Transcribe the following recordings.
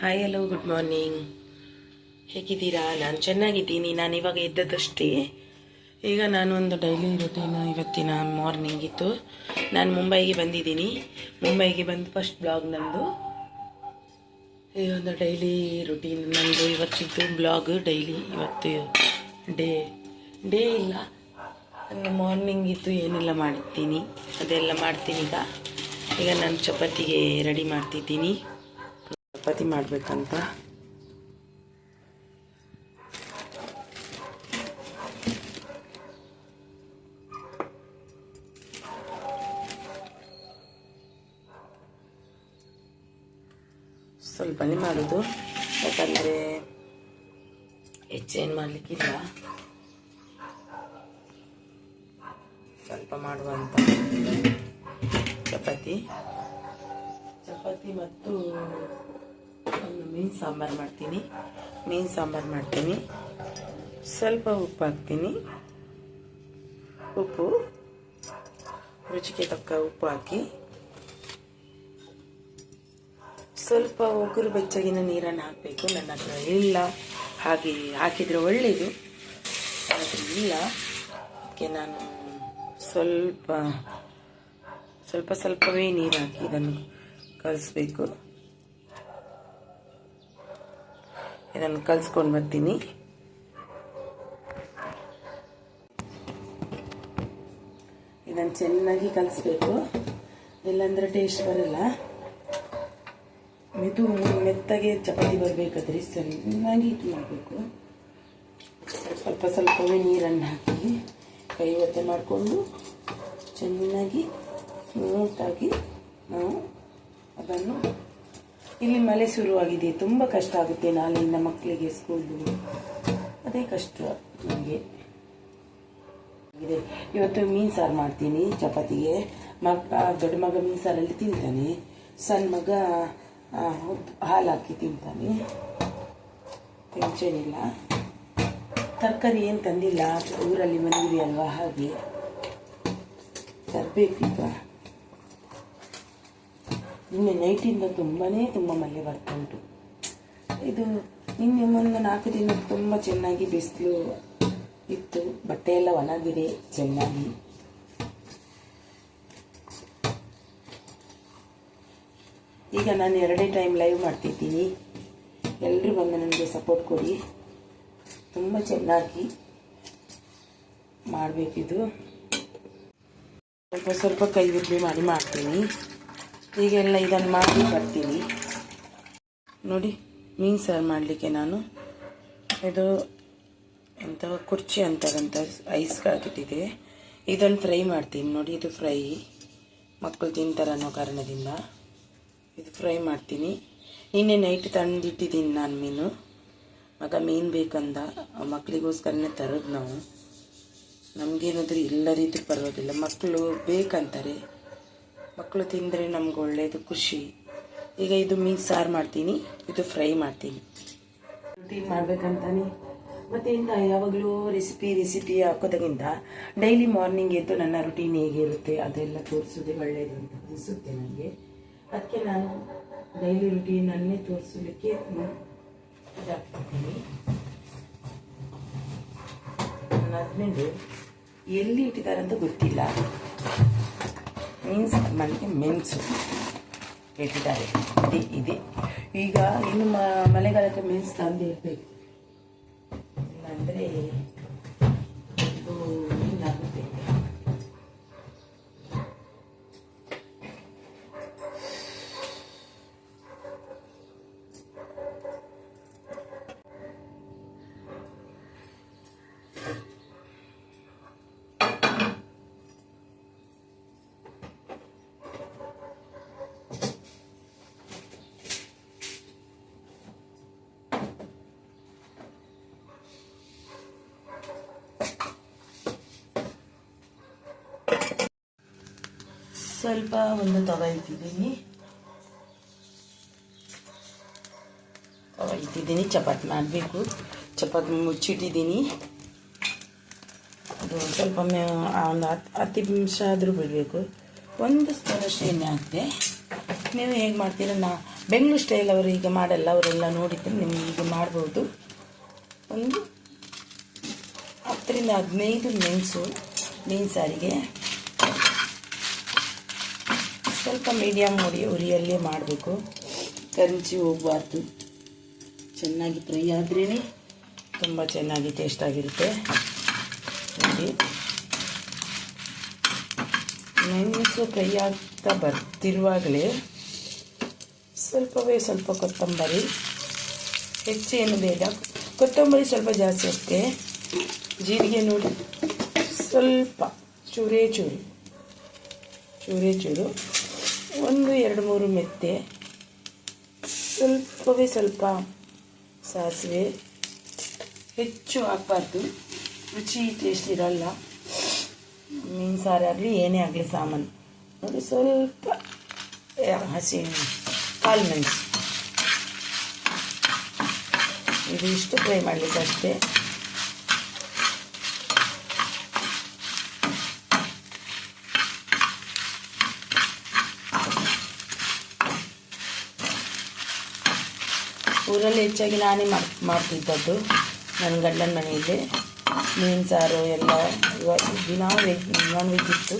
Hi hello good morning ಹೇಗಿದ್ದೀರಾ? ನಾನು ಚೆನ್ನಾಗಿದ್ದೀನಿ. ನಾನು ಇವಾಗ ಇದ್ದದಷ್ಟೇ ಈಗ ನಾನು ಒಂದು ಡೈಲಿ ರುಟೀನ್ ಇವತ್ತಿನ ಮಾರ್ನಿಂಗ್ ಇತ್ತು. ನಾನು ಮುಂಬೈಗೆ ಬಂದಿದ್ದೀನಿ. ಮುಂಬೈಗೆ ಬಂದು ಫಸ್ಟ್ ಬ್ಲಾಗ್ ನಂದು. ಈ ಒಂದು ಡೈಲಿ ರುಟೀನ್ ನಂದು ಇವತ್ತಿದ್ದು ಬ್ಲಾಗ್ ಡೈಲಿ ಇವತ್ತು ಡೇ ಡೇ ಇಲ್ಲ. ನಾನು ಮಾರ್ನಿಂಗ್ ಇತ್ತು ಏನೆಲ್ಲ ಮಾಡ್ತೀನಿ ಅದೆಲ್ಲ ಮಾಡ್ತೀನಿ ಈಗ. ಈಗ ನಾನು ಚಪಾತಿಗೆ ರೆಡಿ ಮಾಡ್ತಿದ್ದೀನಿ. ಚಪಾತಿ ಮಾಡಬೇಕಂತ. ಸ್ವಲ್ಪನೇ ಮಾಡೋದು. ಯಾಕಂದರೆ ಹೆಚ್ಚೇನು ಮಾಡಲಿಕ್ಕಿಲ್ಲ. ಮೀನು ಸಾಂಬಾರು ಮಾಡ್ತೀನಿ. ಮೀನು ಸಾಂಬಾರು ಮಾಡ್ತೀನಿ. ಸ್ವಲ್ಪ ಉಪ್ಪು ಹಾಕ್ತೀನಿ. ಉಪ್ಪು. ರುಚಿಗೆ ತಕ್ಕ ಉಪ್ಪು ಹಾಕಿ. ಸ್ವಲ್ಪ ಉಗುರು ಬೆಚ್ಚಗಿನ ನೀರನ್ನು ಹಾಕಬೇಕು. ನನ್ನ ಹತ್ರ ಇಲ್ಲ. ಹಾಗೆ ಹಾಕಿದರೆ ಒಳ್ಳೆಯದು ಆದರೆ ಇಲ್ಲ. ಅದಕ್ಕೆ ನಾನು ಸ್ವಲ್ಪ ಸ್ವಲ್ಪ, ಸ್ವಲ್ಪವೇ ನೀರು ಹಾಕಿ ಇದನ್ನು ಕಲಿಸ್ಬೇಕು. ಇದನ್ನು ಕಲಿಸ್ಕೊಂಡು ಬರ್ತೀನಿ. ಇದನ್ನು ಚೆನ್ನಾಗಿ ಕಲಿಸ್ಬೇಕು. ಇಲ್ಲಾಂದರೆ ಟೇಸ್ಟ್ ಬರಲ್ಲ. ಮೆದು, ಮೆತ್ತಗೆ ಚಪಾತಿ ಬರಬೇಕಾದ್ರೆ ಚೆನ್ನಾಗಿ ಇದು ಮಾಡಬೇಕು. ಸ್ವಲ್ಪ ಸ್ವಲ್ಪವೇ ನೀರನ್ನು ಹಾಕಿ ಕೈ ಒತ್ತೆ ಮಾಡಿಕೊಂಡು ಚೆನ್ನಾಗಿ ಸ್ಮೂತಾಗಿ ನಾವು ಅದನ್ನು ಇಲ್ಲಿ ಮಳೆ ಶುರುವಾಗಿದೆ. ತುಂಬ ಕಷ್ಟ ಆಗುತ್ತೆ ನಾಳೆಯಿಂದ ಮಕ್ಕಳಿಗೆ ಸ್ಕೂಲು ಅದೇ ಕಷ್ಟ ನನಗೆ ಇವತ್ತು ಮೀನು ಸಾರು ಮಾಡ್ತೀನಿ ಚಪಾತಿಗೆ. ಮಗ, ದೊಡ್ಡ ಮಗ ಮೀನು ಸಾರಲ್ಲಿ ತಿಂತಾನೆ. ಸಣ್ಣ ಮಗ ಹಾಲು ಹಾಕಿ ತಿಂತಾನೆ. ಟೆನ್ಷನ್ ಇಲ್ಲ. ತರಕಾರಿ ಏನು ತಂದಿಲ್ಲ? ಊರಲ್ಲಿ ಮನೆಯಲ್ವಾ ಅಲ್ವಾ? ಹಾಗೆ. ತರಬೇಕೀಗ ನಿನ್ನೆ ನೈಟಿಂದ ತುಂಬಾ ತುಂಬ ಮಲ್ಲಿ ಬರ್ತಾ ಉಂಟು. ಇದು ನಿನ್ನೆ ಒಂದು ನಾಲ್ಕು ದಿನ ತುಂಬ ಚೆನ್ನಾಗಿ ಬಿಸಿಲು ಇತ್ತು. ಬಟ್ಟೆ ಎಲ್ಲ ಒಣಗಿದೆ ಚೆನ್ನಾಗಿ. ಈಗ ನಾನು ಎರಡೇ ಟೈಮ್ ಲೈವ್ ಮಾಡ್ತಿದ್ದೀನಿ. ಎಲ್ಲರೂ ಬಂದು ನನಗೆ ಸಪೋರ್ಟ್ ಕೊಡಿ. ತುಂಬ ಚೆನ್ನಾಗಿ ಮಾಡಬೇಕಿದು. ಸ್ವಲ್ಪ ಸ್ವಲ್ಪ ಕೈ ಬಿಡ್ಲಿ ಮಾಡಿ ಮಾಡ್ತೀನಿ. ಈಗೆಲ್ಲ ಇದನ್ನು ಮಾಡಿ ಬರ್ತೀನಿ. ನೋಡಿ, ಮೀನು ಸಾರು ಮಾಡಲಿಕ್ಕೆ ನಾನು. ಇದು ಎಂಥ ಕುರ್ಚಿ ಅಂತಾರಂತ ಐಸ್ ಹಾಕಿಟ್ಟಿದೆ ಇದನ್ನು ಫ್ರೈ ಮಾಡ್ತೀನಿ. ನೋಡಿ, ಇದು ಫ್ರೈ. ಮಕ್ಕಳು ತಿಂತಾರೆ ಅನ್ನೋ ಕಾರಣದಿಂದ ಇದು ಫ್ರೈ ಮಾಡ್ತೀನಿ. ನಿನ್ನೆ ನೈಟ್ ತಂದಿಟ್ಟಿದ್ದೀನಿ ನಾನು ಮೀನು. ಮಗ ಮೀನು ಬೇಕಂದ ಮಕ್ಕಳಿಗೋಸ್ಕರನೇ ತರೋದು ನಾವು. ನಮಗೇನಾದರೂ ಇಲ್ಲದಿದ್ದು ಪರವಾಗಿಲ್ಲ. ಮಕ್ಕಳು ಬೇಕಂತಾರೆ. ಮಕ್ಕಳು ತಿಂದರೆ ನಮ್ಗೆ ಒಳ್ಳೆಯದು ಖುಷಿ. ಈಗ ಇದು ಮೀನು ಸಾರು ಮಾಡ್ತೀನಿ, ಇದು ಫ್ರೈ ಮಾಡ್ತೀನಿ. ರೊಟೀನ್ ಮಾಡ್ಬೇಕಂತಾನೆ. ಇಂಥ ಯಾವಾಗಲೂ ರೆಸಿಪಿ ರೆಸಿಪಿ ಹಾಕೋದಕ್ಕಿಂತ ಡೈಲಿ ಮಾರ್ನಿಂಗ್ ಎದ್ದು ನನ್ನ ರುಟೀನ್ ಹೇಗಿರುತ್ತೆ ಅದೆಲ್ಲ ತೋರಿಸೋದೇ ಒಳ್ಳೆಯದು ಅಂತ ಅನಿಸುತ್ತೆ ನನಗೆ. ಅದಕ್ಕೆ ನಾನು ಡೈಲಿ ರುಟೀನನ್ನೇ ತೋರಿಸಲಿಕ್ಕೆ ಇದಾಗ್ತೀನಿ ನನ್ನ ಹಸ್ಬೆಂಡು ಎಲ್ಲಿ ಇಟ್ಟಿದ್ದಾರೆ ಅಂತ ಗೊತ್ತಿಲ್ಲ. ಮೀನ್ಸ್ ಮಲ್ಲಿಗೆ ಮೆಣಸು ಇಟ್ಟಿದ್ದಾರೆ ಇದೆ ಇದೆ. ಈಗ ಇನ್ನು ಮಳೆಗಾಲಕ್ಕೆ ಮೆಣಸು ತಂದು ಇರಬೇಕು ಇಲ್ಲಾಂದರೆ ಸ್ವಲ್ಪ ಒಂದು ತವ ಇಟ್ಟಿದ್ದೀನಿ. ತವ ಇಟ್ಟಿದ್ದೀನಿ, ಚಪಾತಿ ಮಾಡಬೇಕು. ಚಪಾತಿ ಮುಚ್ಚಿಟ್ಟಿದ್ದೀನಿ. ಅದು ಸ್ವಲ್ಪ ಒಂದು ಹತ್ತು ಹತ್ತು ನಿಮಿಷ ಆದರೂ ಬಿಡಬೇಕು. ಒಂದು ಸ್ಪೂನಷ್ಟು ಎಣ್ಣೆ ಹಾಕಿದೆ. ನೀವು ಹೇಗೆ ಮಾಡ್ತೀರ, ನಾ, ಬೆಂಗಳೂರು ಸ್ಟೈಲ್ ಅವರು ಈಗ ಮಾಡಲ್ಲ, ಅವರೆಲ್ಲ ನೋಡಿದ್ರೆ ನಿಮ್ಗೆ ಈಗ ಮಾಡ್ಬೋದು. ಒಂದು ಹತ್ತರಿಂದ ಹದಿನೈದು ಮೆಣಸು ಮೀನು ಸಾರಿಗೆ ಸ್ವಲ್ಪ ಮೀಡಿಯಮ್ ಉರಿ ಉರಿಯಲ್ಲೇ ಮಾಡಬೇಕು. ಕರಂಚಿ ಹೋಗಬಾರ್ದು. ಚೆನ್ನಾಗಿ ಫ್ರೈ ಆದ್ರೇ ತುಂಬ ಚೆನ್ನಾಗಿ ಟೇಸ್ಟ್ ಆಗಿರುತ್ತೆ. ನೋಡಿ. ಮೆಣಸು ಫ್ರೈ ಆಗ್ತಾ ಬರ್ತಿರುವಾಗಲೇ ಸ್ವಲ್ಪವೇ ಸ್ವಲ್ಪ ಕೊತ್ತಂಬರಿ. ಹೆಚ್ಚೇನು ಬೇಡ. ಕೊತ್ತಂಬರಿ ಸ್ವಲ್ಪ ಜಾಸ್ತಿ ಅಷ್ಟೇ. ಜೀರಿಗೆ ನೋಡಿ. ಸ್ವಲ್ಪ ಚೂರೇ ಚೂರು. ಚೂರೇ ಚೂರು. ಒಂದು, ಎರಡು, ಮೂರು ಮೆತ್ತೆ. ಸ್ವಲ್ಪವೇ ಸ್ವಲ್ಪ ಸಾಸಿವೆ. ಹೆಚ್ಚು ಹಾಕಬಾರ್ದು. ರುಚಿ ಟೇಸ್ಟ್ ಇರಲ್ಲ. ಮೀನು ಆಗಲಿ, ಏನೇ ಆಗಲಿ ಸಾಮಾನು. ನೋಡಿ, ಸ್ವಲ್ಪ ಹಸಿ ಕಾಳು ಮೆಣಸು. ಇದು ಇಷ್ಟು ಫ್ರೈ ಮಾಡಲಿಕ್ಕೆ ಅಷ್ಟೇ. ಊರಲ್ಲಿ ಹೆಚ್ಚಾಗಿ ನಾನೇ ಮಾಡಿ ಮಾಡ್ತಿದ್ದದ್ದು ನನ್ನ ಗಂಡನ ಮನೆಯಲ್ಲಿ. ಮೀನು ಸಾರು ಎಲ್ಲ ದಿನ ವೆಜ್ ನಾನ್ ವೆಜ್ ಇತ್ತು.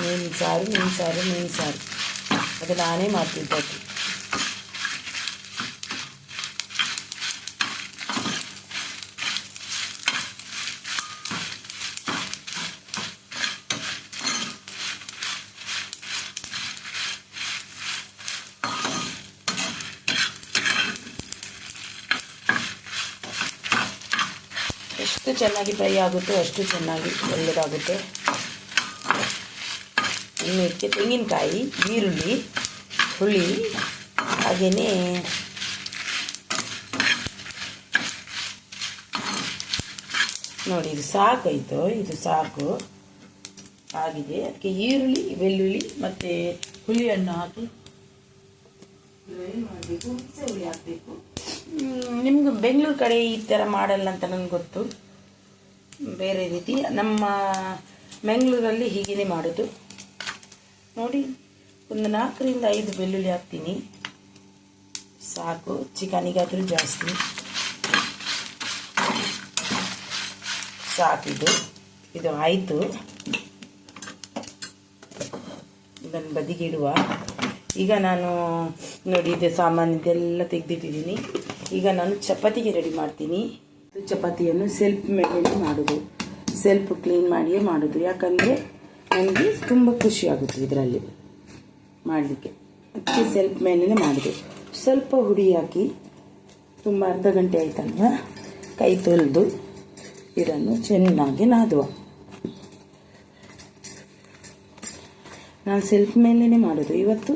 ಮೀನು ಸಾರು ಮೀನು ಸಾರು ಮೀನು ಸಾರು. ಅದು ನಾನೇ ಮಾಡ್ತಿದ್ದದ್ದು ಎಷ್ಟು ಚೆನ್ನಾಗಿ ಫ್ರೈ ಆಗುತ್ತೋ ಅಷ್ಟು ಚೆನ್ನಾಗಿ ಒಳ್ಳೆಯದಾಗುತ್ತೆ ಇನ್ನು ಇದಕ್ಕೆ ತೆಂಗಿನಕಾಯಿ ಈರುಳ್ಳಿ ಹುಳಿ ಹಾಗೆಯೇ ನೋಡಿ ಇದು ಸಾಕಾಯಿತು ಇದು ಸಾಕು. ಆಗಿದೆ. ಅದಕ್ಕೆ ಈರುಳ್ಳಿ ಬೆಳ್ಳುಳ್ಳಿ ಮತ್ತು ಹುಳಿ ಹಣ್ಣು ಹಾಕಿ. ಏನು ಮಾಡಬೇಕು ಹುಳಿ ಹಾಕಬೇಕು. ನಿಮ್ಗೆ ಬೆಂಗಳೂರು ಕಡೆ ಈ ಥರ ಮಾಡಲ್ಲ ಅಂತ ನನಗೆ ಗೊತ್ತು. ಬೇರೆ ರೀತಿ. ನಮ್ಮ ಬೆಂಗಳೂರಲ್ಲಿ ಹೀಗೇನೆ ಮಾಡೋದು. ನೋಡಿ, ಒಂದು ನಾಲ್ಕರಿಂದ ಐದು ಬೆಳ್ಳುಳ್ಳಿ ಹಾಕ್ತೀನಿ. ಸಾಕು, ಚಿಕನಿಗಾದರೂ ಜಾಸ್ತಿ. ಸಾಕಿದು ಇದು ಆಯಿತು. ಇದನ್ನು ಬದಿಗಿಡುವ. ಈಗ ನಾನು, ನೋಡಿ, ಇದೆ ಸಾಮಾನು ಇದೆಲ್ಲ ತೆಗೆದಿಟ್ಟಿದ್ದೀನಿ. ಈಗ ನಾನು ಚಪಾತಿಗೆ ರೆಡಿ ಮಾಡ್ತೀನಿ. ಚಪಾತಿಯನ್ನು ಸೆಲ್ಫ್ ಮೇಲೆ ಮಾಡೋದು. ಸೆಲ್ಫ್ ಕ್ಲೀನ್ ಮಾಡಿಯೇ ಮಾಡೋದು. ಯಾಕಂದರೆ ನನಗೆ ತುಂಬ ಖುಷಿ ಆಗುತ್ತೆ ಇದರಲ್ಲಿ ಮಾಡಲಿಕ್ಕೆ. ಅದಕ್ಕೆ ಸೆಲ್ಫ್ ಮೇಲೇ ಮಾಡಿದೆ. ಸ್ವಲ್ಪ ಹುಡಿ ಹಾಕಿ ತುಂಬ ಅರ್ಧ ಗಂಟೆ ಆಯ್ತಲ್ವ? ಕೈ ತೊಳೆದು ಇದನ್ನು ಚೆನ್ನಾಗಿ ನಾದುವ. ನಾನು ಸೆಲ್ಫ್ ಮೇಲೇ ಮಾಡೋದು. ಇವತ್ತು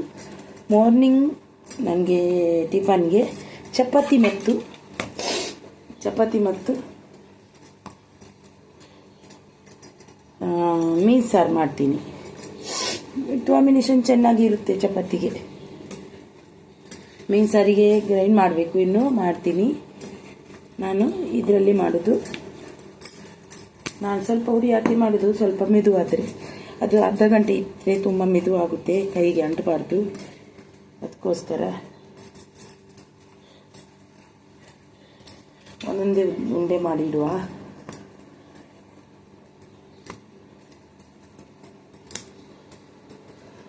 ಮಾರ್ನಿಂಗ್ ನನಗೆ ಟಿಫನ್ಗೆ ಚಪಾತಿ ಮೆತ್ತು ಚಪಾತಿ ಮತ್ತು ಮೀನು ಸಾರು ಮಾಡ್ತೀನಿ. ಕಾಂಬಿನೇಷನ್ ಚೆನ್ನಾಗಿರುತ್ತೆ ಚಪಾತಿಗೆ. ಮೀನು ಸಾರಿಗೆ ಗ್ರೈಂಡ್ ಮಾಡಬೇಕು ಇನ್ನು, ಮಾಡ್ತೀನಿ. ನಾನು ಇದರಲ್ಲಿ ಮಾಡೋದು. ನಾನು ಸ್ವಲ್ಪ ಹುಡಿ ಹಾಕಿ ಮಾಡೋದು, ಸ್ವಲ್ಪ ಮೆದುವಾದರೆ. ಅದು ಅರ್ಧ ಗಂಟೆ ಇದ್ದರೆ ತುಂಬ ಮೆದುವಾಗುತ್ತೆ, ಕೈಗೆ ಅಂಟಬಾರ್ದು. ಅದಕ್ಕೋಸ್ಕರ ಒಂದೊಂದೇ ಉಂಡೆ ಮಾಡಿಡುವ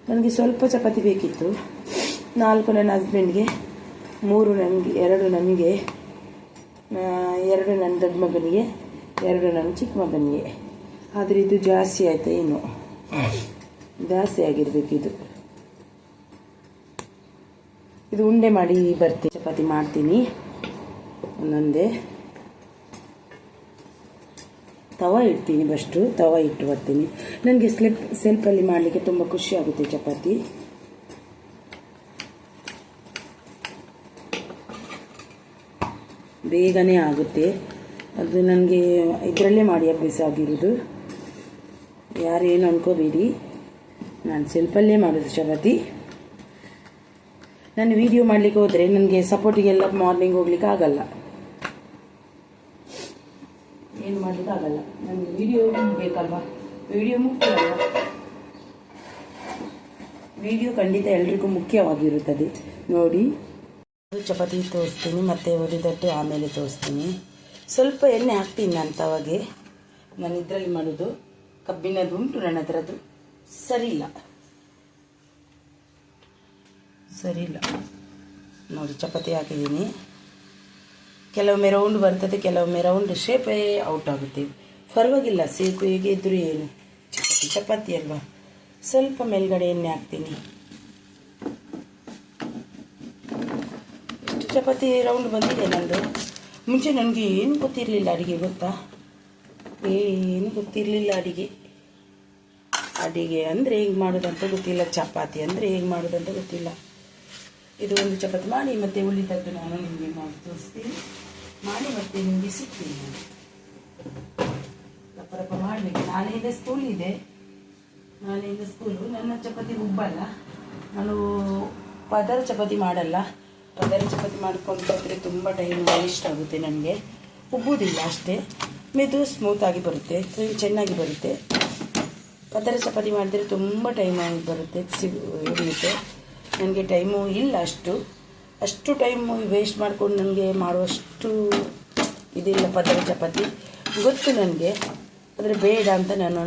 ನನಗೆ ಸ್ವಲ್ಪ ಚಪಾತಿ ಬೇಕಿತ್ತು. ನಾಲ್ಕು ನನ್ನ ಹಸ್ಬೆಂಡ್ಗೆ ಮೂರು ನನಗೆ, ಎರಡು ನನಗೆ ಎರಡು ನನ್ನ ದೊಡ್ಡ ಮಗನಿಗೆ, ಎರಡು ನನ್ನ ಚಿಕ್ಕ ಮಗನಿಗೆ. ಆದರೆ ಇದು ಜಾಸ್ತಿ ಆಯಿತು ಏನು? ಜಾಸ್ತಿ ಆಗಿರಬೇಕು ಇದು. ಇದು ಉಂಡೆ ಮಾಡಿ ಬರ್ತೀನಿ, ಚಪಾತಿ ಮಾಡ್ತೀನಿ. ಒಂದೊಂದೇ. ತವ ಇಡ್ತೀನಿ ಫಸ್ಟು ತವ ಇಟ್ಟು ಬರ್ತೀನಿ. ನನಗೆ ಸ್ಲಿಪ್ ಸೆಲ್ಫಲ್ಲಿ ಮಾಡಲಿಕ್ಕೆ ತುಂಬ ಖುಷಿ ಆಗುತ್ತೆ ಚಪಾತಿ. ಬೇಗನೆ ಆಗುತ್ತೆ. ಅದು ನನಗೆ ಇದರಲ್ಲೇ ಮಾಡಿ ಅಭ್ಯಾಸ ಆಗಿರೋದು. ಯಾರೇನು ಅನ್ಕೋಬೇಡಿ. ನಾನು ಸೆಲ್ಫಲ್ಲೇ ಮಾಡೋದು ಚಪಾತಿ. ನಾನು ವಿಡಿಯೋ ಮಾಡಲಿಕ್ಕೆ ಹೋದರೆ ನನಗೆ ಸಪೋರ್ಟಿಗೆಲ್ಲ ಮಾರ್ನಿಂಗ್ ಹೋಗ್ಲಿಕ್ಕೆ ಆಗಲ್ಲ. ಏನು ಮಾಡಲಿಕ್ಕೆ ಆಗಲ್ಲ. ನನಗೆ ವಿಡಿಯೋ ಬೇಕಲ್ವಾ? ವಿಡಿಯೋ ಮುಖ್ಯ ಅಲ್ವಾ ವಿಡಿಯೋ ಖಂಡಿತ ಎಲ್ರಿಗೂ ಮುಖ್ಯವಾಗಿರುತ್ತದೆ. ನೋಡಿ. ಚಪಾತಿ ತೋರಿಸ್ತೀನಿ, ಮತ್ತು ಹುರಿದಟ್ಟು ಆಮೇಲೆ ತೋರಿಸ್ತೀನಿ. ಸ್ವಲ್ಪ ಎಣ್ಣೆ ಹಾಕ್ತೀನಿ ನಾನು ತವಾಗೆ. ನಾನು ಇದರಲ್ಲಿ ಮಾಡೋದು. ಕಬ್ಬಿನದು ಉಂಟು, ನನ್ನ ಹತ್ರದ್ದು. ಸರಿ ಇಲ್ಲ. ಸರಿ ಇಲ್ಲ. ನೋಡಿ, ಚಪಾತಿ ಹಾಕಿದ್ದೀನಿ. ಕೆಲವೊಮ್ಮೆ ರೌಂಡ್ ಬರ್ತದೆ, ಕೆಲವೊಮ್ಮೆ ರೌಂಡ್ ಶೇಪೇ ಔಟ್ ಆಗುತ್ತೆ. ಪರವಾಗಿಲ್ಲ ಸೇಕು ಹೇಗೆ ಇದ್ದರೂ ಏನು. ಚಪಾತಿ ಚಪಾತಿ ಅಲ್ವಾ? ಸ್ವಲ್ಪ ಮೇಲ್ಗಡೆ ಎಣ್ಣೆ ಹಾಕ್ತೀನಿ ಎಷ್ಟು ಚಪಾತಿ ರೌಂಡ್ ಬಂದಿದೆ ನಂದು. ಮುಂಚೆ ನನಗೆ ಏನು ಗೊತ್ತಿರಲಿಲ್ಲ ಅಡುಗೆ, ಗೊತ್ತಾ? ಏನು ಗೊತ್ತಿರಲಿಲ್ಲ ಅಡುಗೆ. ಅಡಿಗೆ ಅಂದರೆ ಹೇಗೆ ಮಾಡೋದಂತ ಗೊತ್ತಿಲ್ಲ, ಚಪಾತಿ ಅಂದರೆ ಹೇಗೆ ಮಾಡೋದಂತ ಗೊತ್ತಿಲ್ಲ. ಇದು ಒಂದು ಚಪಾತಿ ಮಾಡಿ, ಮತ್ತೆ ಉಳಿದದ್ದು ನಾನು ನಿಮಗೆ ಮಾಡಿ ತೋರಿಸ್ತೀನಿ. ಮಾಡಿ ಮತ್ತೆ ನಿಮಗೆ ಸಿಗ್ತೀನಿ ನಾನು. ರಪ್ಪ ರಪ್ಪ ಮಾಡಬೇಕು ನಾಳೆಯಿಂದ ಸ್ಕೂಲ್ ಇದೆ. ನಾಳೆಯಿಂದ ಸ್ಕೂಲು ನನ್ನ ಚಪಾತಿ ಉಬ್ಬಲ್ಲ. ನಾನು ಪದರ ಚಪಾತಿ ಮಾಡಲ್ಲ. ಪದರ ಚಪಾತಿ ಮಾಡ್ಕೊಂಡು ಬಂದರೆ ತುಂಬ ಟೈಮ್ ವೇಸ್ಟ್ ಆಗುತ್ತೆ ನನಗೆ. ಉಬ್ಬುವುದಿಲ್ಲ ಅಷ್ಟೇ. ಮೆದು ಸ್ಮೂತಾಗಿ ಬರುತ್ತೆ. ಚೆನ್ನಾಗಿ ಬರುತ್ತೆ. ಪದರ ಚಪಾತಿ ಮಾಡಿದರೆ ತುಂಬ ಟೈಮ್ ಬರುತ್ತೆ. ಸಿಗುತ್ತೆ ನನಗೆ ಟೈಮು ಇಲ್ಲ ಅಷ್ಟು. ಅಷ್ಟು ಟೈಮು ವೇಸ್ಟ್ ಮಾಡ್ಕೊಂಡು ನನಗೆ ಮಾಡುವಷ್ಟು ಇದಿಲ್ಲ ಪದರ ಚಪಾತಿ. ಗೊತ್ತು ನನಗೆ, ಆದರೆ ಬೇಡ ಅಂತ ನಾನು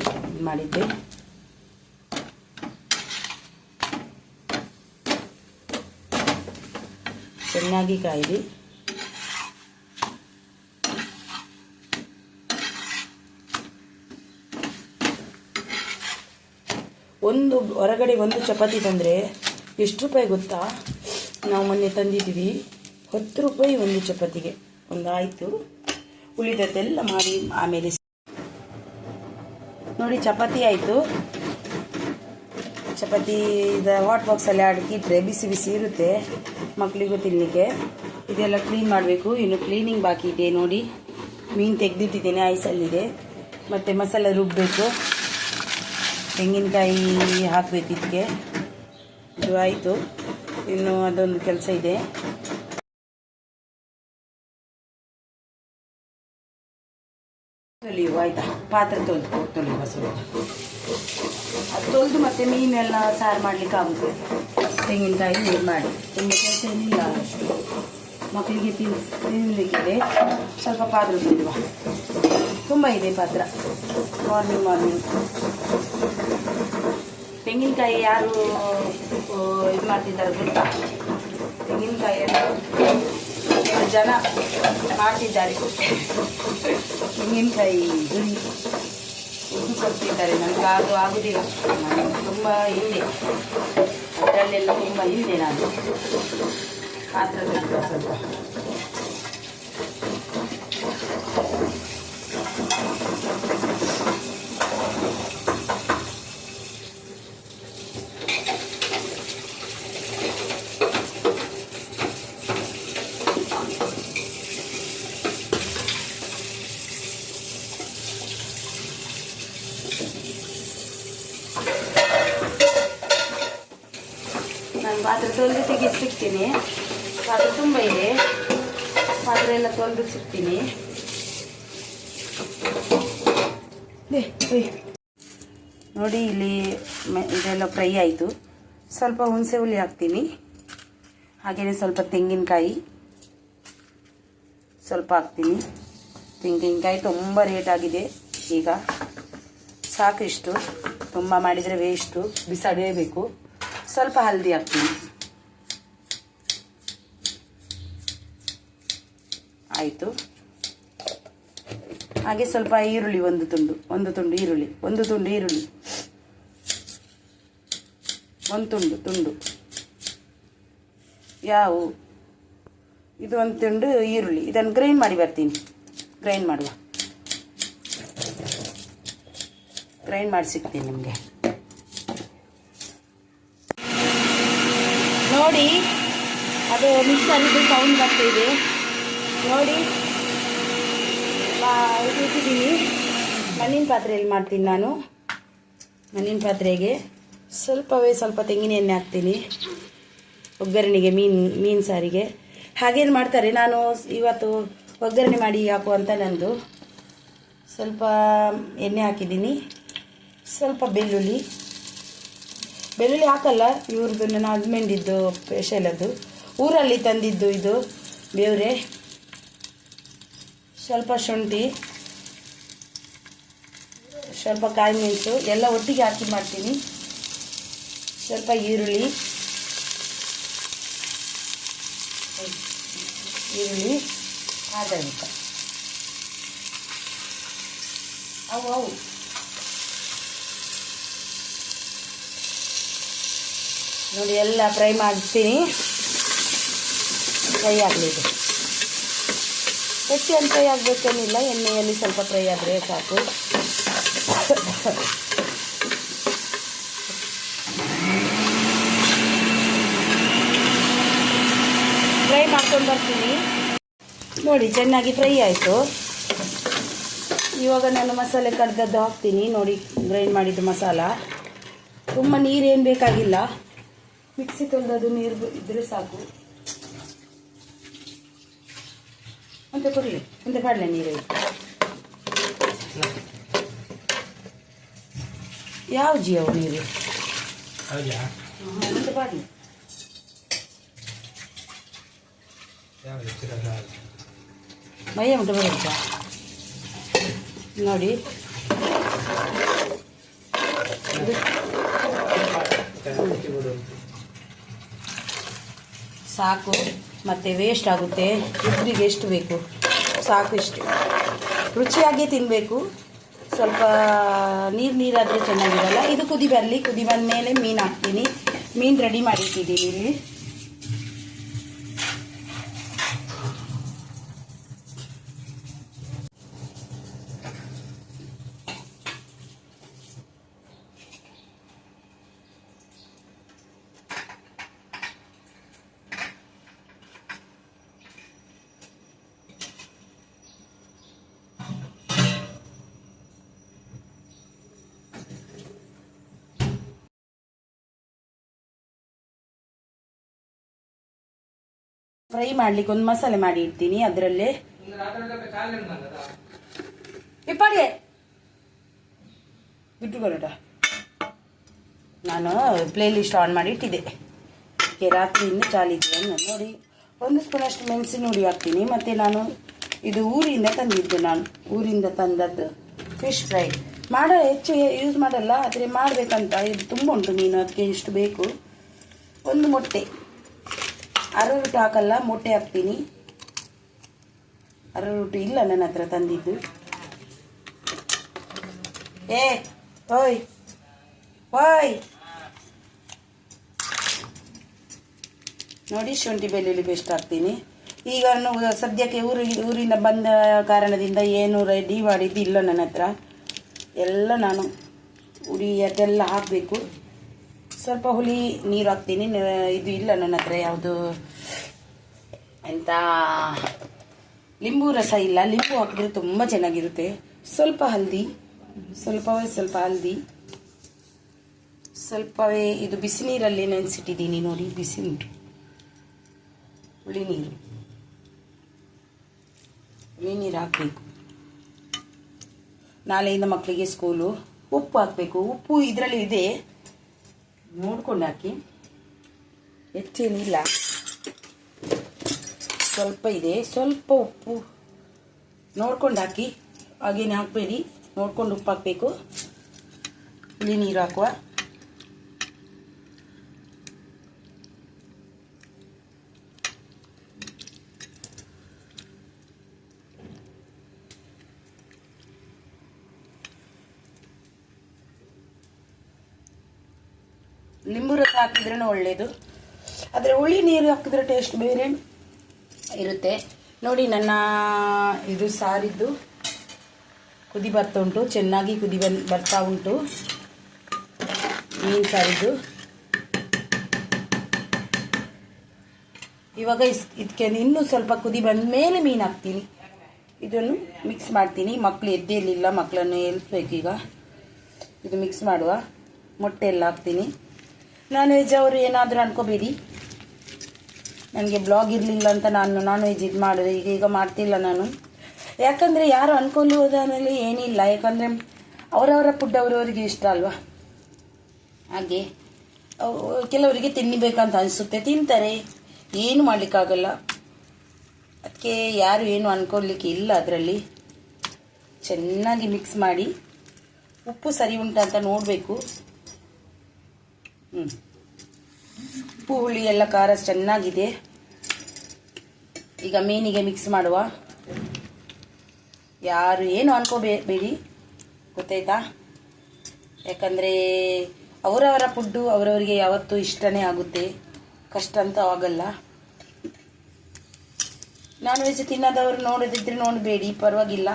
ಮಾಡಿದ್ದೆ. ಚೆನ್ನಾಗಿ ಕಾಯಿರಿ. ಒಂದು, ಹೊರಗಡೆ ಒಂದು ಚಪಾತಿ ತಂದರೆ ಎಷ್ಟು ರೂಪಾಯಿ ಗೊತ್ತಾ? ನಾವು ಮೊನ್ನೆ ತಂದಿದ್ದೀವಿ. ಹತ್ತು ರೂಪಾಯಿ ಒಂದು ಚಪಾತಿಗೆ. ಒಂದು ಆಯಿತು ಉಳಿದದ್ದೆಲ್ಲ ಮಾಡಿ ಆಮೇಲೆ ನೋಡಿ, ಚಪಾತಿ ಆಯಿತು. ಚಪಾತಿ ಇದು ಹಾಟ್ ಬಾಕ್ಸಲ್ಲಿ ಅಡಕಿಟ್ರೆ ಬಿಸಿ ಬಿಸಿ ಇರುತ್ತೆ ಮಕ್ಕಳಿಗೂ ತಿನ್ನಲಿಕ್ಕೆ ಇದೆಲ್ಲ ಕ್ಲೀನ್ ಮಾಡಬೇಕು. ಇನ್ನು ಕ್ಲೀನಿಂಗ್ ಬಾಕಿ ಇದೆ ನೋಡಿ. ಮೀನು ತೆಗೆದಿಟ್ಟಿದ್ದೀನಿ, ಐಸಲ್ಲಿದೆ. ಮತ್ತು ಮಸಾಲೆ ರುಬ್ಬಬೇಕು ತೆಂಗಿನಕಾಯಿ ಹಾಕಬೇಕಿದ್ದಕ್ಕೆ ಇದು ಆಯಿತು. ಇನ್ನು ಅದೊಂದು ಕೆಲಸ ಇದೆ. ತೊಳೆಯುವ ಆಯ್ತಾ? ಪಾತ್ರೆ ತೊಳೆದು ತೊಳೆಯುವ ಸ್ವಲ್ಪ. ಅದು ತೊಳೆದು ಮತ್ತೆ ಮೀನೆಲ್ಲ ಸಾರು ಮಾಡ್ಲಿಕ್ಕೆ ಆಗುತ್ತೆ ತೆಂಗಿನಕಾಯಿ ನೀರು ಮಾಡಿ. ತುಂಬ ಕೆಲಸ ಏನಿಲ್ಲ ಮಕ್ಕಳಿಗೆ ತಿನ್ ತಿನ್ನಲಿಕ್ಕಿದೆ ಸ್ವಲ್ಪ ಪಾತ್ರೆ ತೊಳೆಯುವ. ತುಂಬ ಇದೆ ಪಾತ್ರ. ಮಾರ್ನಿಂಗ್ ಮಾರ್ನಿಂಗ್ ತೆಂಗಿನಕಾಯಿ ಯಾರು ಇದು ಮಾಡ್ತಿದ್ದಾರೆ ಗೊತ್ತಾ? ತೆಂಗಿನಕಾಯಿಯನ್ನು ಜನ ಮಾಡ್ತಿದ್ದಾರೆ. ತೆಂಗಿನಕಾಯಿ ಗುರಿ ಇದು ಕೊಡ್ತಿದ್ದಾರೆ. ನನಗೆ ಅದು ಆಗುದಿಲ್ಲ. ನಾನು ತುಂಬ ಹಿಂದೆ. ಅದರಲ್ಲೆಲ್ಲ ತುಂಬ ಹಿಂದೆ ನಾನು. ಪಾತ್ರದ ಸ್ವಲ್ಪ ನಾನು ಪಾತ್ರೆ ತೊಳೆದು ತೆಗೆದು ಸಿಗ್ತೀನಿ ಪಾತ್ರೆ ತುಂಬ ಇದೆ ಪಾತ್ರೆ ಸಿಗ್ತೀನಿ ನೋಡಿ, ಇಲ್ಲಿ ಇದೆಲ್ಲ ಫ್ರೈ ಆಯಿತು. ಸ್ವಲ್ಪ ಹುಣಸೆ ಹುಳಿ ಹಾಕ್ತೀನಿ. ಹಾಗೆಯೇ ಸ್ವಲ್ಪ ತೆಂಗಿನಕಾಯಿ. ಸ್ವಲ್ಪ ಹಾಕ್ತೀನಿ. ತೆಂಗಿನಕಾಯಿ ತುಂಬ ರೇಟ್ ಆಗಿದೆ ಈಗ. ಸಾಕು ತುಂಬ ಮಾಡಿದರೆ ವೇಸ್ಟು ಬಿಸಾಡೇಬೇಕು ಸ್ವಲ್ಪ ಹಲ್ದಿ ಹಾಕ್ತೀನಿ. ಆಯಿತು. ಹಾಗೆ ಸ್ವಲ್ಪ ಈರುಳ್ಳಿ ಒಂದು ತುಂಡು ಒಂದು ತುಂಡು ಈರುಳ್ಳಿ, ಒಂದು ತುಂಡು ಈರುಳ್ಳಿ. ಒಂದು ತುಂಡು ತುಂಡು. ಯಾವ? ಇದು ಒಂದು ತುಂಡು ಈರುಳ್ಳಿ. ಇದನ್ನು ಗ್ರೈಂಡ್ ಮಾಡಿ ಬರ್ತೀನಿ. ಗ್ರೈಂಡ್ ಮಾಡುವ. ಗ್ರೈಂಡ್ ಮಾಡಿ ಸಿಗ್ತೀನಿ ನಿಮಗೆ. ನೋಡಿ, ಅದು ಮಿಕ್ಸರಿದು ಸೌಂಡ್ ಬರ್ತಿದೆ. ನೋಡಿ. ಇಟ್ಟಿದ್ದೀನಿ. ಮಣ್ಣಿನ ಪಾತ್ರೆಯಲ್ಲಿ ಮಾಡ್ತೀನಿ ನಾನು. ಮಣ್ಣಿನ ಪಾತ್ರೆಗೆ ಸ್ವಲ್ಪವೇ ಸ್ವಲ್ಪ ತೆಂಗಿನ ಎಣ್ಣೆ ಹಾಕ್ತೀನಿ. ಒಗ್ಗರಣೆಗೆ, ಮೀನು ಮೀನು ಸಾರಿಗೆ. ಹಾಗೇನು ಮಾಡ್ತಾರೆ, ನಾನು ಇವತ್ತು ಒಗ್ಗರಣೆ ಮಾಡಿ ಹಾಕುವಂತ ನಂದು. ಸ್ವಲ್ಪ ಎಣ್ಣೆ ಹಾಕಿದ್ದೀನಿ. ಸ್ವಲ್ಪ ಬೆಳ್ಳುಳ್ಳಿ. ಬೆಳ್ಳುಳ್ಳಿ ಹಾಕಲ್ಲ ಇವ್ರದ್ದು ನನ್ನ ಹಸ್ಬೆಂಡಿದ್ದು ಸ್ಪೆಷಲ್ ಅದು. ಊರಲ್ಲಿ ತಂದಿದ್ದು ಇದು, ಬೇವ್ರೆ. ಸ್ವಲ್ಪ ಶುಂಠಿ, ಸ್ವಲ್ಪ ಕಾಯಿ ಮೆಣಸು, ಎಲ್ಲ ಒಟ್ಟಿಗೆ ಹಾಕಿ ಮಾಡ್ತೀನಿ. ಸ್ವಲ್ಪ ಈರುಳ್ಳಿ ಈರುಳ್ಳಿ ಆಡಳಿತ ಅವು ಅವು. ನೋಡಿ, ಎಲ್ಲ ಫ್ರೈ ಮಾಡ್ತೀನಿ. ಫ್ರೈ ಆಗಲಿದೆ. ಹೆಚ್ಚು ಏನು ಫ್ರೈ ಆಗಬೇಕೇನಿಲ್ಲ, ಎಣ್ಣೆಯಲ್ಲಿ ಸ್ವಲ್ಪ ಫ್ರೈ ಆದರೆ ಸಾಕು. ಫ್ರೈ ಮಾಡ್ಕೊಂಡು ಬರ್ತೀನಿ. ನೋಡಿ, ಚೆನ್ನಾಗಿ ಫ್ರೈ ಆಯಿತು. ಇವಾಗ ನಾನು ಮಸಾಲೆ ಕಡ್ದದ್ದು ಹಾಕ್ತೀನಿ. ನೋಡಿ ಗ್ರೈಂಡ್ ಮಾಡಿದ್ದು ಮಸಾಲ. ತುಂಬ ನೀರೇನು ಬೇಕಾಗಿಲ್ಲ. ಮಿಕ್ಸಿ ತೊಳೆದದು ನೀರು ಇದ್ರೆ ಸಾಕು. ಅಂತ ಕೊಡಿ ಅಂತ ಕಡಲೆ ನೀರು. ಯಾವ ಜೀವ ನೀರು? ಅಂತ ಹೆಸರಲ್ಲ ಮೈಯ ಉಂಟು ಬರುತ್ತಾ ನೋಡಿ. ಸಾಕು. ಮತ್ತು ವೇಸ್ಟ್ ಆಗುತ್ತೆ. ಇಬ್ಬರಿಗೆ ಎಷ್ಟು ಬೇಕು? ಸಾಕು ಇಷ್ಟು. ರುಚಿಯಾಗಿ ತಿನ್ನಬೇಕು ಸ್ವಲ್ಪ ನೀರು ನೀರಾದರೆ ಚೆನ್ನಾಗಿರಲ್ಲ. ಇದು ಕುದಿ ಬರಲಿ. ಕುದಿ ಬಂದ ಮೇಲೆ ಮೀನು ಹಾಕ್ತೀನಿ. ಮೀನು ರೆಡಿ ಮಾಡಿಟ್ಟಿದ್ದೀನಿ ಇಲ್ಲಿ. ಫ್ರೈ ಮಾಡ್ಲಿಕ್ಕೆ ಒಂದು ಮಸಾಲೆ ಮಾಡಿ ಇಡ್ತೀನಿ ಅದರಲ್ಲಿ. ಇಪ್ಪಡಿ ಬಿಟ್ಟು ಬರೋಟ ನಾನು ಪ್ಲೇ ಲಿಸ್ಟ್ ಆನ್ ಮಾಡಿ ಇಟ್ಟಿದ್ದೆ. ಈ ರಾತ್ರಿಯಿಂದ ಚಾಲಿದ್ದೆ ನಾನು ನೋಡಿ. ಒಂದು ಸ್ಪೂನ್ ಅಷ್ಟು ಮೆಣಸಿನ ಹುಡಿ ಹಾಕ್ತೀನಿ. ಮತ್ತು ನಾನು ಇದು ಊರಿಂದ ತಂದಿದ್ದು ನಾನು. ಊರಿಂದ ತಂದದ್ದು ಫಿಶ್ ಫ್ರೈ ಮಾಡೋ ಹೆಚ್ಚು ಯೂಸ್ ಮಾಡಲ್ಲ ಆದರೆ ಮಾಡಬೇಕಂತ ಇದು ತುಂಬ ಉಂಟು ಮೀನು. ಅದಕ್ಕೆ ಇಷ್ಟು ಬೇಕು. ಒಂದು ಮೊಟ್ಟೆ. ಅರವತ್ತು ಹಾಕಲ್ಲ, ಮೊಟ್ಟೆ ಹಾಕ್ತೀನಿ. ಅರವತ್ತು ಇಲ್ಲ ನನ್ನ ಹತ್ರ ತಂದಿದ್ದು. ಏ ಓಯ್ ಓಯ್ ನೋಡಿ, ಶುಂಠಿ ಬೆಳ್ಳುಳ್ಳಿ ಪೇಸ್ಟ್ ಹಾಕ್ತೀನಿ. ಈಗ ಸದ್ಯಕ್ಕೆ ಊರಿ, ಊರಿಂದ ಬಂದ ಕಾರಣದಿಂದ ಏನು ರೆಡಿ ಮಾಡಿದ್ದು ಇಲ್ಲ ನನ್ನ ಹತ್ರ. ಎಲ್ಲ ನಾನು ಉಡಿ ಅದೆಲ್ಲ ಹಾಕಬೇಕು. ಸ್ವಲ್ಪ ಹುಳಿ ನೀರು ಹಾಕ್ತೀನಿ. ಇದು ಇಲ್ಲ ನನ್ನ ಹತ್ರ ಯಾವುದು ಎಂತ, ಲಿಂಬು ರಸ ಇಲ್ಲ. ಲಿಂಬು ಹಾಕಿದ್ರೆ ತುಂಬ ಚೆನ್ನಾಗಿರುತ್ತೆ. ಸ್ವಲ್ಪ ಹಲ್ದಿ, ಸ್ವಲ್ಪವೇ ಸ್ವಲ್ಪ ಹಲ್ದಿ, ಸ್ವಲ್ಪವೇ ಇದು ಬಿಸಿ ನೀರಲ್ಲಿ ನೆನೆಸಿಟ್ಟಿದ್ದೀನಿ ನೋಡಿ, ಬಿಸಿ ನೀರು ಹುಳಿ ನೀರು. ಹುಳಿ ನೀರು ಹಾಕಬೇಕು. ನಾಳೆಯಿಂದ ಮಕ್ಕಳಿಗೆ ಸ್ಕೂಲು ಉಪ್ಪು ಹಾಕಬೇಕು. ಉಪ್ಪು ಇದರಲ್ಲಿ ಇದೆ. ನೋಡ್ಕೊಂಡು ಹಾಕಿ. ಹೆಚ್ಚೇನಿಲ್ಲ ಸ್ವಲ್ಪ ಇದೆ. ಸ್ವಲ್ಪ ಉಪ್ಪು ನೋಡ್ಕೊಂಡು ಹಾಕಿ. ಹಾಗೇನು ಹಾಕಬೇಡಿ. ನೋಡ್ಕೊಂಡು ಉಪ್ಪು ಹಾಕಬೇಕು. ಹುಳಿ ನೀರು ಹಾಕುವ ಲಿಂಬು ರಸ ಹಾಕಿದ್ರೇ ಒಳ್ಳೆಯದು ಆದರೆ ಹುಳಿ ನೀರು ಹಾಕಿದ್ರೆ ಟೇಸ್ಟ್ ಬೇರೆ ಇರುತ್ತೆ. ನೋಡಿ, ನನ್ನ ಇದು ಸಾರಿದ್ದು ಕುದಿ ಬರ್ತಾ ಉಂಟು. ಚೆನ್ನಾಗಿ ಕುದಿ ಬಂದು ಬರ್ತಾ ಉಂಟು. ಮೀನು ಸಾರಿದ್ದು. ಇವಾಗ ಇಸ್ ಇದಕ್ಕೆ ಇನ್ನೂ ಸ್ವಲ್ಪ ಕುದಿ ಬಂದ ಮೇಲೆ ಮೀನು ಹಾಕ್ತೀನಿ. ಇದನ್ನು ಮಿಕ್ಸ್ ಮಾಡ್ತೀನಿ. ಮಕ್ಕಳು ಎದ್ದಿರಲಿಲ್ಲ ಮಕ್ಕಳನ್ನು ಎಲ್ಸ್ಬೇಕೀಗ ಇದು ಮಿಕ್ಸ್ ಮಾಡುವ. ಮೊಟ್ಟೆ ಎಲ್ಲ ಹಾಕ್ತೀನಿ. ನಾನ್ ವೆಜ್ ಅವರು ಏನಾದರೂ ಅನ್ಕೋಬೇಡಿ. ನನಗೆ ಬ್ಲಾಗ್ ಇರಲಿಲ್ಲ ಅಂತ ನಾನು ನಾನ್ ವೆಜ್ ಇದು ಮಾಡಿದೆ. ಈಗ ಈಗ ಮಾಡ್ತಿಲ್ಲ ನಾನು. ಯಾಕಂದರೆ ಯಾರು ಅನ್ಕೊಳ್ಳುವುದರಲ್ಲಿ ಏನಿಲ್ಲ. ಯಾಕಂದರೆ ಅವರವರ ಫುಡ್ ಅವರವರಿಗೆ ಇಷ್ಟ ಅಲ್ವಾ? ಹಾಗೆ. ಕೆಲವರಿಗೆ ತಿನ್ನಬೇಕಂತ ಅನಿಸುತ್ತೆ. ತಿಂತಾರೆ. ಏನು ಮಾಡಲಿಕ್ಕಾಗಲ್ಲ. ಅದಕ್ಕೆ ಯಾರು ಏನು ಅನ್ಕೊಳ್ಲಿಕ್ಕೆ ಇಲ್ಲ ಅದರಲ್ಲಿ. ಚೆನ್ನಾಗಿ ಮಿಕ್ಸ್ ಮಾಡಿ. ಉಪ್ಪು ಸರಿ ಉಂಟಾ ಅಂತ ನೋಡಬೇಕು. ಉಪ್ಪು ಹುಳಿ ಎಲ್ಲ ಖಾರ ಚೆನ್ನಾಗಿದೆ. ಈಗ ಮೀನಿಗೆ ಮಿಕ್ಸ್ ಮಾಡುವ. ಯಾರು ಏನು ಅನ್ಕೋಬೇಡಿ. ಗೊತ್ತಾಯ್ತಾ? ಯಾಕಂದರೆ ಅವರವರ ಫುಡ್ಡು ಅವರವರಿಗೆ ಯಾವತ್ತೂ ಇಷ್ಟನೇ ಆಗುತ್ತೆ. ಕಷ್ಟ ಅಂತ ಆಗಲ್ಲ. ನಾನ್ ವೆಜ್ ತಿನ್ನೋದವ್ರು ನೋಡೋದಿದ್ರೆ ನೋಡಬೇಡಿ, ಪರವಾಗಿಲ್ಲ.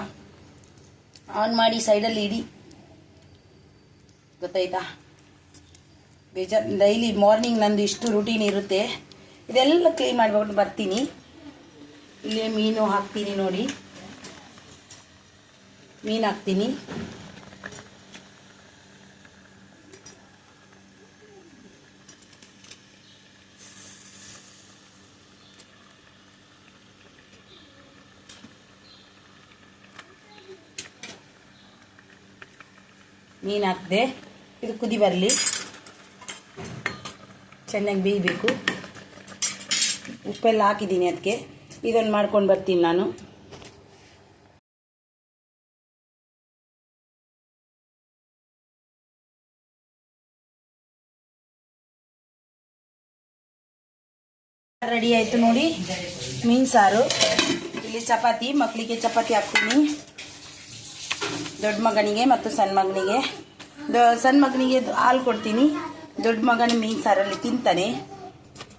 ಆನ್ ಮಾಡಿ ಸೈಡಲ್ಲಿ ಇಡಿ. ಗೊತ್ತಾಯ್ತಾ? ಬೇಜಾರ್ ಡೈಲಿ ಮಾರ್ನಿಂಗ್ ನಂದು ಇಷ್ಟು ರೂಟೀನ್ ಇರುತ್ತೆ. ಇದೆಲ್ಲ ಕ್ಲೀನ್ ಮಾಡ್ಬಿಟ್ಟು ಬರ್ತೀನಿ. ಇಲ್ಲಿ ಮೀನು ಹಾಕ್ತೀನಿ ನೋಡಿ. ಮೀನು ಹಾಕ್ತೀನಿ. ಮೀನು ಹಾಕಿದೆ. ಇದು ಕುದಿ ಬರಲಿ. ಚೆನ್ನಾಗಿ ಬೇಯಬೇಕು. ಉಪ್ಪೆಲ್ಲ ಹಾಕಿದ್ದೀನಿ ಅದಕ್ಕೆ ಇದನ್ನು ಮಾಡ್ಕೊಂಡು ಬರ್ತೀನಿ ನಾನು. ರೆಡಿ ಆಯಿತು ನೋಡಿ. ಮೀನು ಸಾರು. ಇಲ್ಲಿ ಚಪಾತಿ ಮಕ್ಕಳಿಗೆ ಚಪಾತಿ ಹಾಕ್ತೀನಿ. ದೊಡ್ಡ ಮಗನಿಗೆ ಮತ್ತು ಸಣ್ಣ ಮಗನಿಗೆ. ಸಣ್ಣ ಮಗನಿಗೆ ಹಾಲು ಕೊಡ್ತೀನಿ. ದೊಡ್ಡ ಮಗನ ಮೀನು ಸಾರಲ್ಲಿ ತಿಂತಾನೆ.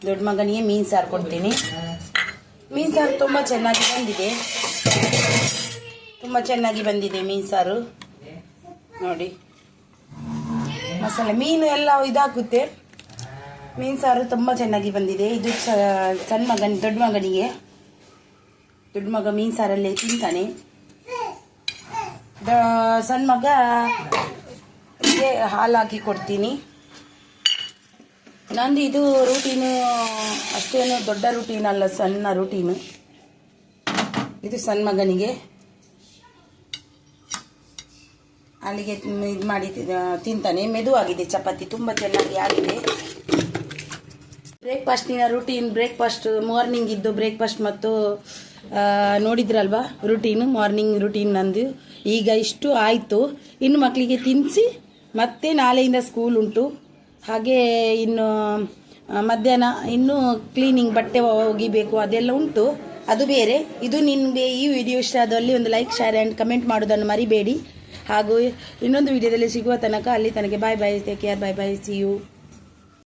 ದೊಡ್ಡ ಮಗನಿಗೆ ಮೀನು ಸಾರು ಕೊಡ್ತೀನಿ. ಮೀನು ಸಾರು ತುಂಬ ಚೆನ್ನಾಗಿ ಬಂದಿದೆ. ತುಂಬ ಚೆನ್ನಾಗಿ ಬಂದಿದೆ ಮೀನು ಸಾರು. ನೋಡಿ. ಮಸಾಲೆ ಮೀನು ಎಲ್ಲ ಇದಾಗುತ್ತೆ. ಮೀನು ಸಾರು ತುಂಬ ಚೆನ್ನಾಗಿ ಬಂದಿದೆ. ಇದು ಸಣ್ಣ ಮಗನ, ದೊಡ್ಡ ಮಗನಿಗೆ. ದೊಡ್ಡ ಮಗ ಮೀನು ಸಾರಲ್ಲೇ ತಿಂತಾನೆ. ಸಣ್ಣ ಮಗ ಹಾಲು ಹಾಕಿ ಕೊಡ್ತೀನಿ. ನಂದು ಇದು ರೂಟೀನು ಅಷ್ಟೇನು ದೊಡ್ಡ ರೂಟೀನ್ ಅಲ್ಲ, ಸಣ್ಣ ರೂಟೀನು ಇದು ಸಣ್ಣ ಮಗನಿಗೆ. ಅಲ್ಲಿಗೆ ಇದು ಮಾಡಿ ತಿಂತಾನೆ. ಮೆದುವಾಗಿದೆ, ಚಪಾತಿ ತುಂಬ ಚೆನ್ನಾಗಿ ಆಗಿದೆ. ಬ್ರೇಕ್ಫಾಸ್ಟಿನ ರೂಟೀನ್ ಬ್ರೇಕ್ಫಾಸ್ಟ್ ಮಾರ್ನಿಂಗ್ ಇದ್ದು ಬ್ರೇಕ್ಫಾಸ್ಟ್ ಮತ್ತು ನೋಡಿದ್ರಲ್ವಾ? ರೂಟೀನು ಮಾರ್ನಿಂಗ್ ರೂಟೀನ್ ನಂದು. ಈಗ ಇಷ್ಟು ಆಯಿತು. ಇನ್ನು ಮಕ್ಕಳಿಗೆ ತಿನ್ನಿಸಿ ಮತ್ತೆ ನಾಳೆಯಿಂದ ಸ್ಕೂಲ್ ಉಂಟು. ಹಾಗೆ ಇನ್ನು ಮಧ್ಯಾಹ್ನ ಇನ್ನೂ ಕ್ಲೀನಿಂಗ್ ಬಟ್ಟೆ ಒಗಿಬೇಕು, ಅದೆಲ್ಲ ಉಂಟು. ಅದು ಬೇರೆ. ಇದು ನಿಮಗೆ ಈ ವಿಡಿಯೋ ಇಷ್ಟ ಆದಲ್ಲಿ ಒಂದು ಲೈಕ್ ಶೇರ್ ಆ್ಯಂಡ್ ಕಮೆಂಟ್ ಮಾಡೋದನ್ನು ಮರಿಬೇಡಿ. ಹಾಗೂ ಇನ್ನೊಂದು ವಿಡಿಯೋದಲ್ಲಿ ಸಿಗುವ ತನಕ ಅಲ್ಲಿ ತನಕ bye bye take care bye bye see you